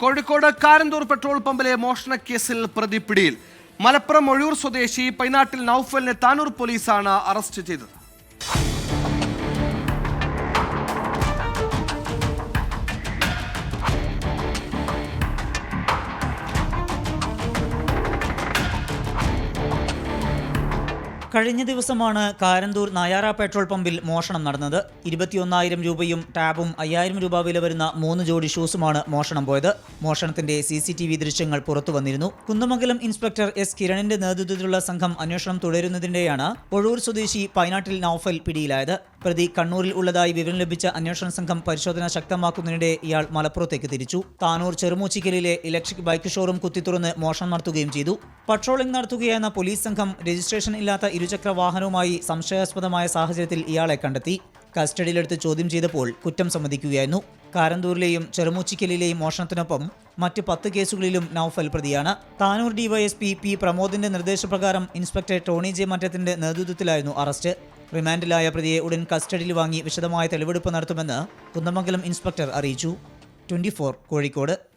Kozhikode Karanthur petrol പമ്പിലെ മോഷണ കേസിൽ പ്രതി പിടിയിൽ മലപ്പുറം ഒഴൂർ സ്വദേശി പൈനാട്ടിൽ നൌഫലിനെ താനൂർ പോലീസാണ് അറസ്റ്റ് ചെയ്തത്. കഴിഞ്ഞ ദിവസമാണ് കാരന്തൂർ നായാറ പെട്രോൾ പമ്പിൽ മോഷണം നടന്നത്. ഇരുപത്തിയൊന്നായിരം രൂപയും ടാബും അയ്യായിരം രൂപ വില വരുന്ന മൂന്ന് ജോഡി ഷൂസുമാണ് മോഷണം പോയത്. മോഷണത്തിന്റെ സി സി ടി വി ദൃശ്യങ്ങൾ പുറത്തു വന്നിരുന്നു. കുന്നമംഗലം ഇൻസ്പെക്ടർ എസ് കിരണിന്റെ നേതൃത്വത്തിലുള്ള സംഘം അന്വേഷണം തുടരുന്നതിന്റെയാണ് പൊഴൂർ സ്വദേശി പൈനാട്ടിൽ നൌഫൽ പിടിയിലായത്. പ്രതി കണ്ണൂരിൽ ഉള്ളതായി വിവരം ലഭിച്ച അന്വേഷണ സംഘം പരിശോധന ശക്തമാക്കുന്നതിനിടെ ഇയാൾ മലപ്പുറത്തേക്ക് തിരിച്ചു. താനൂർ ചെറുമൂച്ചിക്കലിലെ ഇലക്ട്രിക് ബൈക്ക് ഷോറൂം കുത്തിത്തുറന്ന് മോഷണം നടത്തുകയും ചെയ്തു. പട്രോളിംഗ് നടത്തുകയായിരുന്ന പോലീസ് സംഘം രജിസ്ട്രേഷൻ ഇല്ലാത്ത ഇരുചക്ര വാഹനവുമായി സംശയാസ്പദമായ സാഹചര്യത്തിൽ ഇയാളെ കണ്ടെത്തി. കസ്റ്റഡിയിലെടുത്ത് ചോദ്യം ചെയ്തപ്പോൾ കുറ്റം സമ്മതിക്കുകയായിരുന്നു. കാരന്തൂരിലെയും ചെറുമൂച്ചിക്കലിലെയും മോഷണത്തിനൊപ്പം മറ്റ് പത്ത് കേസുകളിലും നൌഫൽ പ്രതിയാണ്. താനൂർ ഡിവൈഎസ്പി പി പ്രമോദിന്റെ നിർദ്ദേശപ്രകാരം ഇൻസ്പെക്ടർ ടോണി ജെ മറ്റത്തിന്റെ നേതൃത്വത്തിലായിരുന്നു അറസ്റ്റ്. റിമാൻഡിലായ പ്രതിയെ ഉടൻ കസ്റ്റഡിയിൽ വാങ്ങി വിശദമായ തെളിവെടുപ്പ് നടത്തുമെന്ന് കുന്നമംഗലം ഇൻസ്പെക്ടർ അറിയിച്ചു. ട്വന്റി കോഴിക്കോട്.